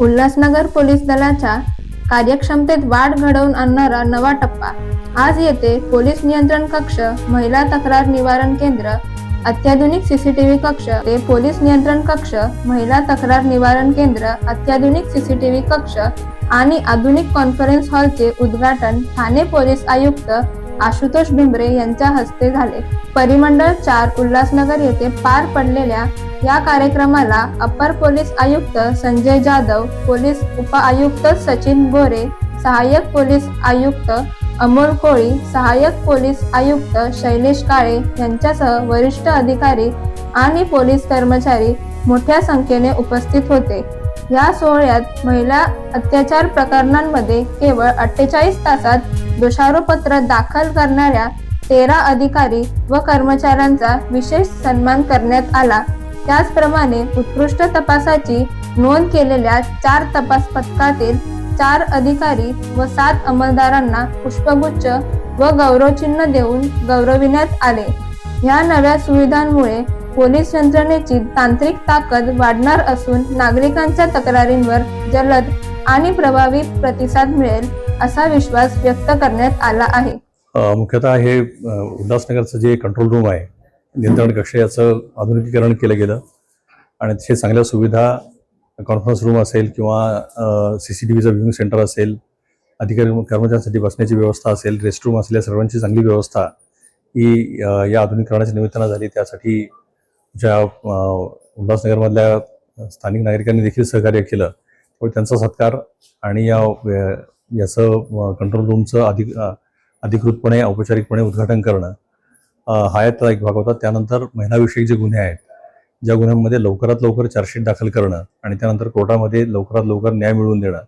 Ulhasnagar police दलाच्या कार्यक्षमतेत वाढ घडवून आणणारा नवा टप्पा. आज येथे पोलीस नियंत्रण कक्ष महिला तक्रार निवारण केंद्र अत्याधुनिक सीसीटीव्ही कक्ष ते पोलीस नियंत्रण कक्ष महिला तक्रार निवारण केंद्र अत्याधुनिक सीसीटीव्ही कक्ष आणि आधुनिक कॉन्फरन्स हॉलचे उद्घाटन ठाणे पोलीस आयुक्त आशुतोष भिंबरे यांच्या हस्ते झाले. परिमंडळ चार उल्हासनगर येथे पार पडलेल्या या कार्यक्रमाला अपर पोलीस आयुक्त संजय जाधव पोलीस उपआयुक्त सचिन गोरे सहाय्यक पोलीस आयुक्त अमोल कोळी सहाय्यक पोलीस आयुक्त शैलेश काळे यांच्यासह वरिष्ठ अधिकारी आणि पोलीस कर्मचारी मोठ्या संख्येने उपस्थित होते. या सोहळ्यात महिला अत्याचार प्रकरणांमध्ये केवळ अठ्ठेचाळीस तासात दोषारोपत्र दाखल करणाऱ्या तेरा अधिकारी व कर्मचाऱ्यांचा विशेष सन्मान करण्यात आला. त्याचप्रमाणे उत्कृष्ट तपासाची नोंद केलेल्या चार तपास पथकातील चार अधिकारी व सात अंमलदारांना पुष्पगुच्छ व गौरवचिन्ह देऊन गौरविण्यात आले. या नव्या सुविधांमुळे पोलीस यंत्रणेची तांत्रिक ताकद वाढणार असून नागरिकांच्या तक्रारींवर जलद आणि प्रभावी प्रतिसाद मिळेल असा विश्वास व्यक्त करण्यात आला आहे. मुख्यतः हे उल्हासनगरचं जे कंट्रोल रूम आहे नियंत्रण कक्ष याचं आधुनिकीकरण केलं गेलं. आणि तिथे चांगल्या सुविधा कॉन्फरन्स रूम असेल किंवा सी सी टी व्हीचं व्ह्यूइंग सेंटर असेल अधिकारी कर्मचाऱ्यांसाठी बसण्याची व्यवस्था असेल रेस्टरूम असेल या सर्वांची चांगली व्यवस्था ही या आधुनिकीकरणाच्या निमित्तानं झाली. त्यासाठी ज्या उल्हासनगरमधल्या स्थानिक नागरिकांनी देखील सहकार्य केलं त्यामुळे त्यांचा सत्कार आणि या याचं कंट्रोल रूमचं अधिक अधिकृतपणे औपचारिकपणे उद्घाटन करणं हा यातला एक भाग होता. त्यानंतर महिलाविषयक जे गुन्हे आहेत ज्या गुन्ह्यांमध्ये लवकरात लवकर चार्जशीट दाखल करणं आणि त्यानंतर कोर्टामध्ये लवकरात लवकर न्याय मिळवून देणं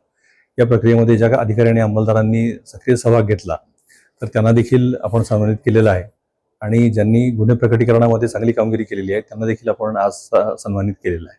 या प्रक्रियेमध्ये ज्या अधिकारी आणि अंमलदारांनी सक्रिय सहभाग घेतला तर त्यांना देखील आपण सन्मानित केलेलं आहे. आणि ज्यांनी गुन्हे प्रकटीकरणामध्ये चांगली कामगिरी केलेली आहे त्यांना देखील आपण आज सन्मानित केलेलं आहे.